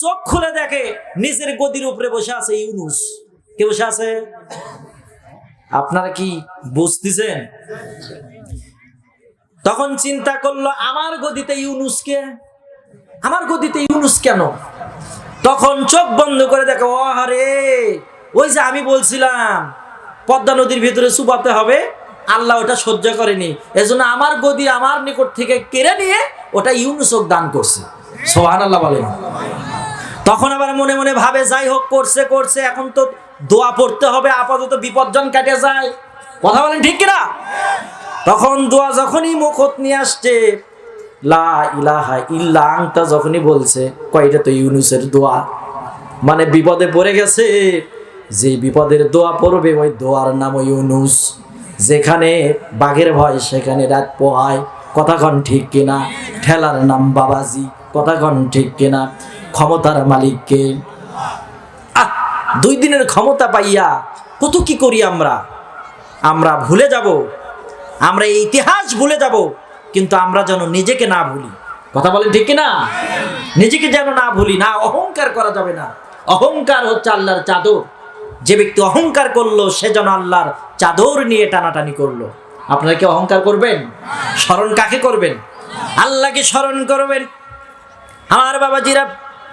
চোখ খুলে দেখে নিজের গদির উপরে বসে আছে ইউনুস। কে বসে আছে? আপনারা কি বুঝতেছেন? তখন চিন্তা করল, আমার গদিতে ইউনুস কে? আমার গদিতে ইউনুস কেন? তখন চোখ বন্ধ করে দেখো, ও আরে ওই যে আমি বলছিলাম, পদ্মা নদীর ভিতরে চুপাতে হবে, আল্লাহ ওটা সহ্য করেনি। এজন্য আমার গদি আমার নিকট থেকে কেড়ে নিয়ে ওটা ইউনুসক দান করছে। সোহান আল্লাহ বলেন। তখন আবার মনে মনে ভাবে, যাই হোক, করছে করছে, এখন তো দোয়া পড়তে হবে, আপাতত বিপজ্জন কেটে যায়। কথা বলেন ঠিক কিনা? তখন দোয়া যখনই মুখত নিয়ে আসছে, লা ইলাহা ইল্লা আংতা যখনই বলছে কয়টা তো ইউনুসের দোয়া। মানে বিপদে পড়ে গেছে, যে বিপদের দোয়া পড়বে ওই দোয়ার নাম ইউনুস। যেখানে বাঘের ভয়, সেখানে রাত পোহায়। কথাক্ষণ ঠিক কিনা? ঠেলার নাম বাবাজি। কথাক্ষণ ঠিক কিনা? ক্ষমতার মালিককে। আহ, দুই দিনের ক্ষমতা পাইয়া কত কি করি আমরা? আমরা ভুলে যাব, আমরা এই ইতিহাস ভুলে যাব, কিন্তু আমরা যেন নিজেকে না ভুলি। কথা বলেন ঠিক না নিজেকে যেন না ভুলি, না অহংকার করা যাবে না। অহংকার হচ্ছে আল্লাহর চাদর। যে ব্যক্তি অহংকার করল, সে যেন আল্লাহর চাদর নিয়ে টানাটানি করল। আপনারা কি অহংকার করবেন? স্মরণ কাকে করবেন? আল্লাহকে স্মরণ করবেন। আমার বাবাজিরা